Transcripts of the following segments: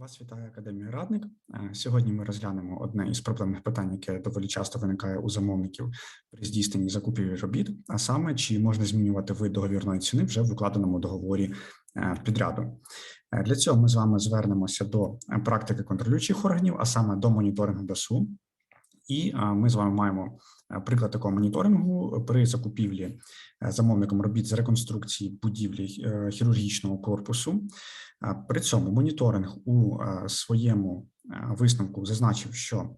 Вас вітає Академія Радник. Е, Сьогодні ми розглянемо одне із проблемних питань, яке доволі часто виникає у замовників при здійсненні закупівлі робіт, а саме чи можна змінювати вид договірної ціни вже в укладеному договорі е, підряду. Е, Для цього ми з вами звернемося до практики контролюючих органів, а саме до моніторингу ДАСУ. І ми з вами маємо е, приклад такого моніторингу при закупівлі е, замовником робіт з реконструкції будівлі е, хірургічного корпусу. При цьому моніторинг у своєму висновку зазначив, що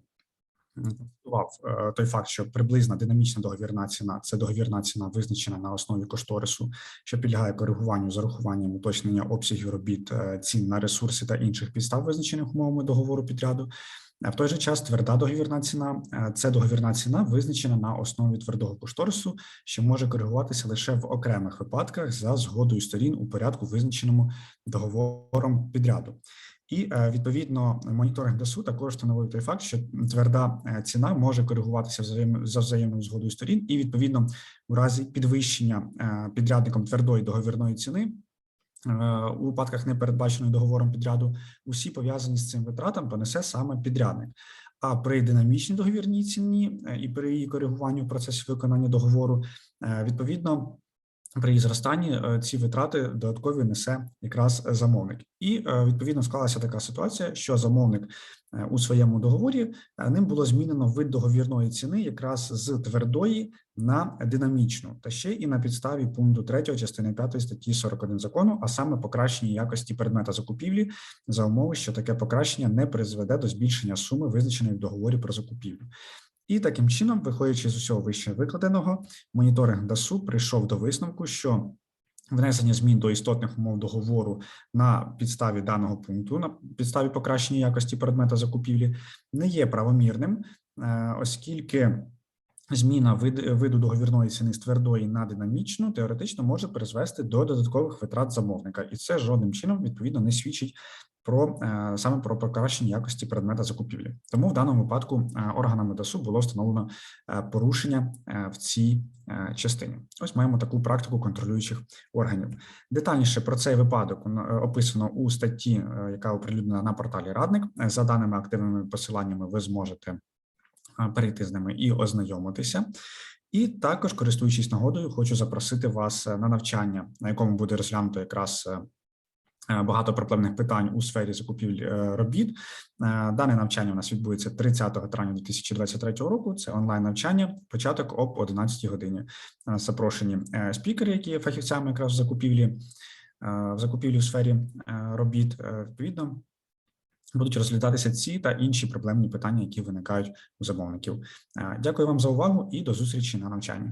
той факт, що приблизна динамічна договірна ціна це договірна ціна, визначена на основі кошторису, що підлягає коригуванню з урахуванням уточнення обсягів робіт, цін на ресурси та інших підстав, визначених умовами договору підряду. В той же час тверда договірна ціна е, це договірна ціна, визначена на основі твердого кошторису, що може коригуватися лише в окремих випадках за згодою сторін у порядку, визначеному договором підряду. І е, відповідно моніторинг ДСУ також встановив той факт, що тверда е, ціна може коригуватися за взаємною згодою сторін, і відповідно у разі підвищення підрядником твердої договірної ціни. Е, У випадках не передбаченої договором підряду усі пов'язані з цим витратом понесе саме підрядник. А при динамічній договірній ціні е, і при її коригуванні в процесі виконання договору, е, відповідно, при її зростанні ці витрати додаткові несе якраз замовник. І відповідно склалася така ситуація, що замовник у своєму договорі е, ним було змінено вид договірної ціни якраз з твердої на динамічну, та ще і на підставі пункту 3 частини 5 статті 41 закону, а саме покращення якості предмета закупівлі за умови, що таке покращення не призведе до збільшення суми, визначеної в договорі про закупівлю. І таким чином, виходячи з усього вище викладеного, моніторинг ДАСУ прийшов до висновку, що внесення змін до істотних умов договору на підставі даного пункту, на підставі покращення якості предмета закупівлі, не є правомірним, е, оскільки зміна виду договірної ціни з твердої на динамічну теоретично може призвести до додаткових витрат замовника, і це жодним чином відповідно не свідчить про е, саме про покращення якості предмета закупівлі. Тому в даному випадку е, органами ДАСУ було встановлено е, порушення в цій частині. Ось маємо таку практику контролюючих органів. Детальніше про цей випадок описано у статті, яка оприлюднена на порталі Радник. За даними активними посиланнями, ви зможете перейти з ними і ознайомитися. І також, користуючись нагодою, хочу запросити вас на навчання, на якому буде розглянуто якраз багато проблемних питань у сфері закупівель е, робіт. Е, Дане навчання у нас відбудеться 30 травня 2023 року. Це онлайн навчання, початок об 11 годині. Запрошені е, спікери, які є фахівцями якраз в закупівлі, е, в закупівлі в сфері е, робіт. Е, Відповідно, будуть розглядатися ці та інші проблемні питання, які виникають у замовників. Е, Дякую вам за увагу і до зустрічі на навчанні.